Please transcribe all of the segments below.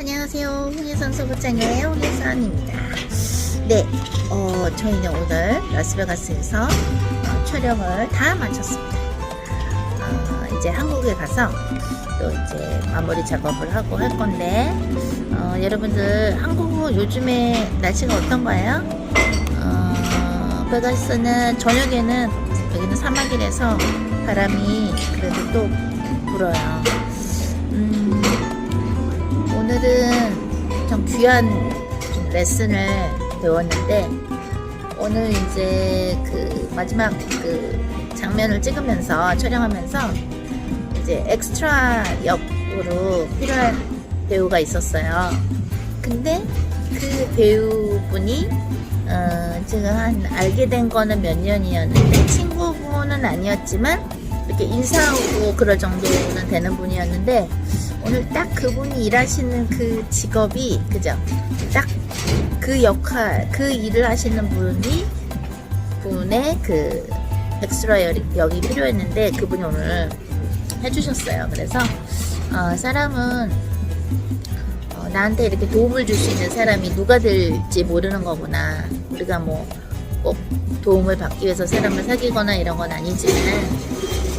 안녕하세요. 홍예선 소부장의 홍예선입니다. 네, 어, 저희는 오늘 라스베가스에서 어, 촬영을 다 마쳤습니다. 어, 이제 한국에 가서 또 이제 마무리 작업을 하고 할 건데, 어, 여러분들 한국은 요즘에 날씨가 어떤가요? 어, 베가스는 저녁에는 여기는 사막이라서 바람이 그래도 또 불어요. 음, 오늘은 좀 귀한 레슨을 배웠는데 오늘 이제 그 마지막 그 장면을 찍으면서 촬영하면서 이제 엑스트라 역으로 필요한 배우가 있었어요. 근데 그 배우분이 어, 제가 한 알게 된 거는 몇 년이었는데 친구분은 아니었지만 이렇게 인사하고 그럴 정도는 되는 분이었는데 오늘 딱 그분이 일하시는 그 직업이 그죠? 딱 그 역할, 그 일을 하시는 분이 분의 그 엑스트라 역- 역이 필요했는데 그분이 오늘 해주셨어요. 그래서 어, 사람은 어, 나한테 이렇게 도움을 줄 수 있는 사람이 누가 될지 모르는 거구나. 우리가 뭐 꼭 도움을 받기 위해서 사람을 사귀거나 이런 건 아니지만 음,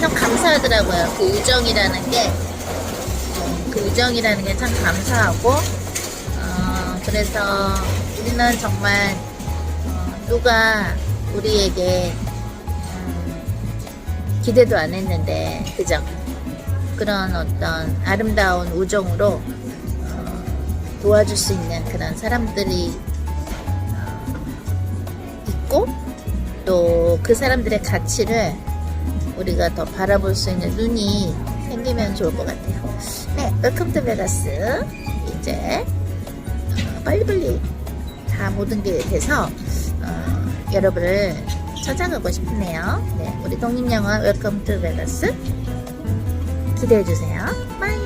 참 감사하더라고요. 그 우정이라는 게, 음, 그 우정이라는 게 참 감사하고, 어, 그래서 우리는 정말 어, 누가 우리에게 음, 기대도 안 했는데, 그죠? 그런 어떤 아름다운 우정으로 어, 도와줄 수 있는 그런 사람들이 어, 있고, 또 그 사람들의 가치를 우리가 더 바라볼 수 있는 눈이 생기면 좋을 것 같아요. 네, 웰컴 투 베가스. 이제 어, 빨리빨리 다 모든 게 돼서 어, 여러분을 찾아가고 싶네요. 네, 우리 독립영화 웰컴 투 베가스 기대해 주세요. 빠이.